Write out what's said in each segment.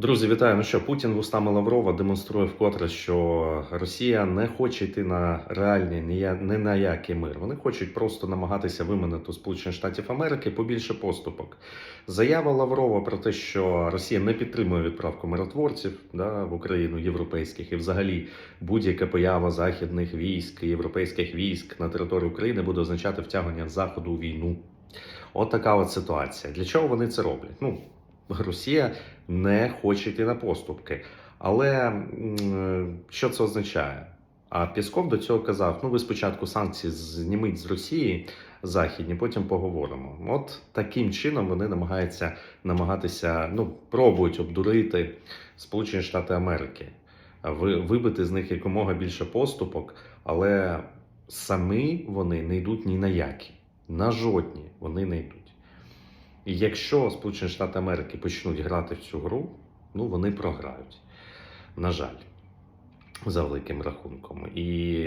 Друзі, вітаю. Ну що, Путін вустами Лаврова демонструє вкотре, що Росія не хоче йти на реальний ні, на який мир. Вони хочуть просто намагатися виманити Сполучених Штатів Америки побільше поступок. Заява Лаврова про те, що Росія не підтримує відправку миротворців да, в Україну європейських і взагалі будь-яка поява західних військ, європейських військ на території України буде означати втягнення заходу у війну. От така от ситуація. Для чого вони це роблять? Ну, Росія не хоче йти на поступки. Але що це означає? А Пісков до цього казав: ну ви спочатку санкції зніміть з Росії західні, потім поговоримо. От таким чином вони намагаються намагатися, ну, пробують обдурити Сполучені Штати Америки, вибити з них якомога більше поступок, але самі вони не йдуть ні на які. На жодні вони не йдуть. І якщо Сполучені Штати Америки почнуть грати в цю гру, ну вони програють. На жаль, за великим рахунком. І,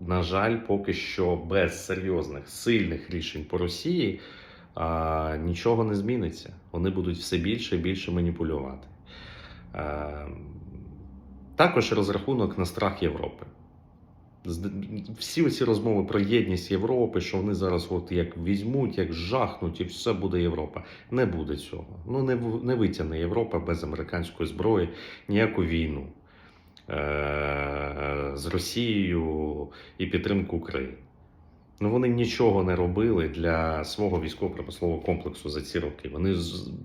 на жаль, поки що без серйозних сильних рішень по Росії а, нічого не зміниться. Вони будуть все більше і більше маніпулювати. Е, також розрахунок на страх Європи. Всі ці розмови про єдність Європи, що вони зараз от як візьмуть, як жахнуть, і все буде Європа. Не буде цього. Ну не, не витягне Європа без американської зброї ніяку війну е- з Росією і підтримку України. Ну вони нічого не робили для свого військово-промислового комплексу за ці роки. Вони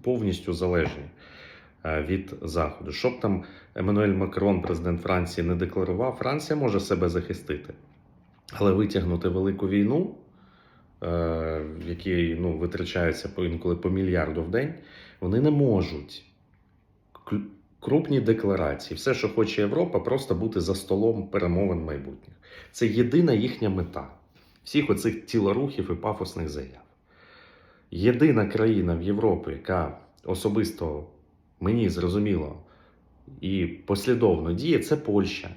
повністю залежні від Заходу. Щоб там Еммануель Макрон, президент Франції, не декларував, Франція може себе захистити. Але витягнути велику війну, е, в якій ну, витрачається інколи по мільярду в день, вони не можуть. Крупні декларації, все, що хоче Європа, просто бути за столом перемовин майбутніх. Це єдина їхня мета всіх оцих тілорухів і пафосних заяв. Єдина країна в Європі, яка особисто мені зрозуміло і послідовно діє, це Польща.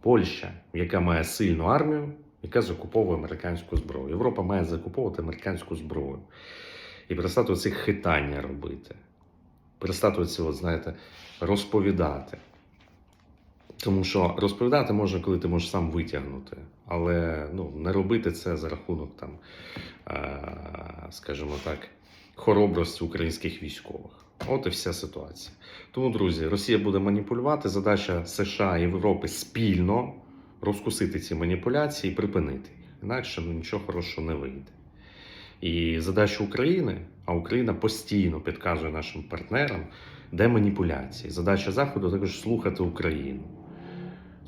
Польща, яка має сильну армію, яка закуповує американську зброю. Європа має закуповувати американську зброю. І перестати оці хитання робити. Перестати оці, от, знаєте, розповідати. Тому що розповідати можна, коли ти можеш сам витягнути, але ну, не робити це за рахунок там, е, скажімо так, хоробрості українських військових. От і вся ситуація. Тому, друзі, Росія буде маніпулювати. Задача США і Європи спільно розкусити ці маніпуляції і припинити. Інакше ну, нічого хорошого не вийде. І задача України, а Україна постійно підказує нашим партнерам, де маніпуляції. Задача Заходу також слухати Україну.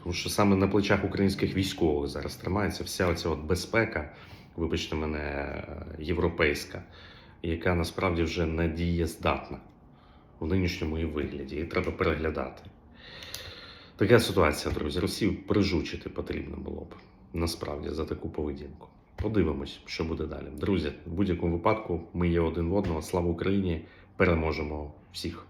Тому що саме на плечах українських військових зараз тримається вся оця от безпека, вибачте мене, європейська, яка насправді вже не дієздатна в нинішньому її вигляді. Її треба переглядати. Така ситуація, друзі. Росію прижучити потрібно було б насправді за таку поведінку. Подивимось, що буде далі. Друзі, в будь-якому випадку ми є один в одного. Слава Україні! Переможемо всіх!